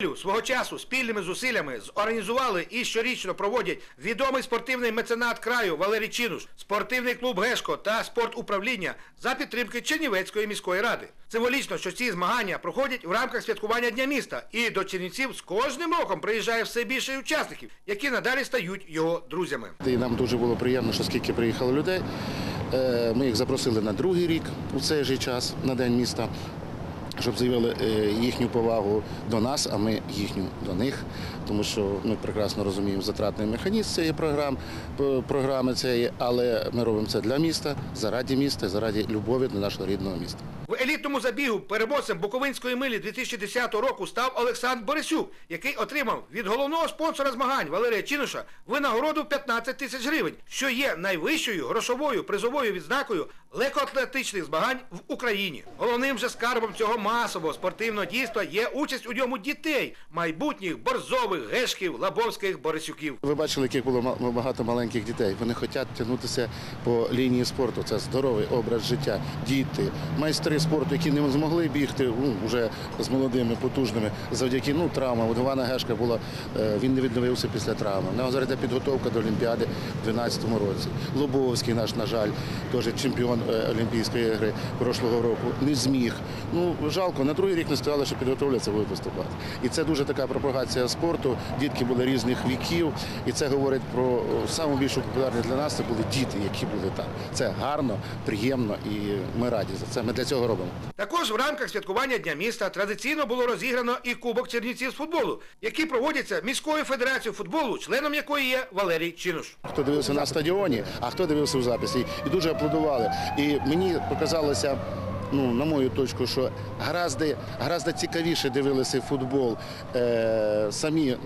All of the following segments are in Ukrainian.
Свого часу спільними зусиллями зорганізували і щорічно проводять відомий спортивний меценат краю Валерій Чинуш, спортивний клуб Гешко та спортуправління за підтримки Чернівецької міської ради. Символічно, що ці змагання проходять в рамках святкування Дня міста, і до Чернівців з кожним роком приїжджає все більше учасників, які надалі стають його друзями. І нам дуже було приємно, що скільки приїхало людей. Е, Ми їх запросили на другий рік у цей же час на День міста, щоб заявили е, їхню повагу до нас, а ми їхню до них. Тому що ми прекрасно розуміємо затратний механізм цієї програми, програми цієї, але ми робимо це для міста, заради міста, заради любові до нашого рідного міста. В елітному забігу переможцем Буковинської милі 2010 року став Олександр Борисюк, який отримав від головного спонсора змагань Валерія Чинуша винагороду 15 тисяч гривень, що є найвищою грошовою призовою відзнакою легкоатлетичних змагань в Україні. Головним же скарбом цього масового спортивного дійства є участь у ньому дітей, майбутніх борзових, гешків, лабовських борисюків. Ви бачили, яких було багато маленьких дітей. Вони хочуть тягнутися по лінії спорту. Це здоровий образ життя. Діти, майстри спорту, які не змогли бігти ну, вже з молодими, потужними, завдяки ну, травмам. От Івана Гешка була, е, він не відновився після травми. У нього зараз підготовка до Олімпіади в 2012 році. Лобовський наш, на жаль, теж чемпіон е, Олімпійської ігри прошлого року, не зміг. Ну, жалко, на другий рік не сказали, що підготовляться, будуть виступати. І це дуже така пропагація спорту. Дітки були різних віків, і це говорить про о, саму більшу популярність для нас. Це були діти, які були там. Це гарно, приємно, і ми раді за це. Ми для цього робимо. Також в рамках святкування Дня міста традиційно було розіграно і Кубок Чернівців з футболу, який проводиться міською федерацією футболу, членом якої є Валерій Чинуш. Хто дивився на стадіоні, а хто дивився в записі. І дуже аплодували. І мені показалося. Ну, на мою точку, що гораздо, гораздо цікавіше дивилися футбол е, самі е,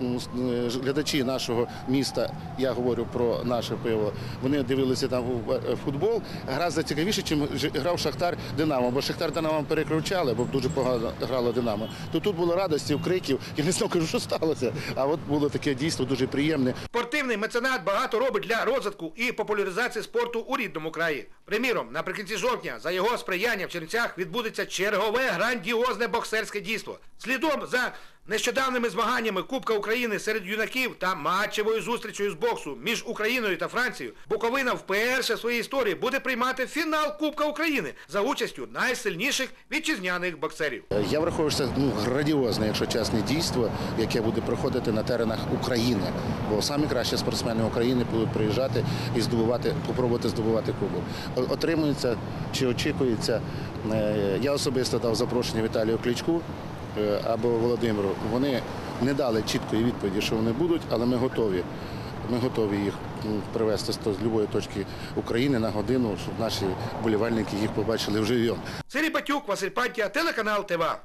глядачі нашого міста. Я говорю про наше пиво. Вони дивилися там е, футбол. Гораздо цікавіше, чим грав Шахтар Динамо. Бо Шахтар Динамо перекручали, бо дуже погано грало Динамо. То тут було радості, криків. Я не знав, кажу, що сталося. А от було таке дійство дуже приємне. Спортивний меценат багато робить для розвитку і популяризації спорту у рідному краї. Приміром, наприкінці жовтня за його сприяння в Чернівцях відбудеться чергове грандіозне боксерське дійство. Слідом за нещодавними змаганнями Кубка України серед юнаків та матчевою зустрічею з боксу між Україною та Францією, Буковина вперше в своїй історії буде приймати фінал Кубка України за участю найсильніших вітчизняних боксерів. Я враховую, що це ну, градіозне, якщо чесне дійство, яке буде проходити на теренах України. Бо самі кращі спортсмени України будуть приїжджати і здобувати, попробувати здобувати кубок. Отримується чи очікується. е, Я особисто дав запрошення Віталію Кличку або Володимиру. Вони не дали чіткої відповіді, що вони будуть, але ми готові. Ми готові їх привезти з будь-якої точки України на годину, щоб наші болівальники їх побачили вживі. Сергій Батюк, Василь Пантія, телеканал ТВА.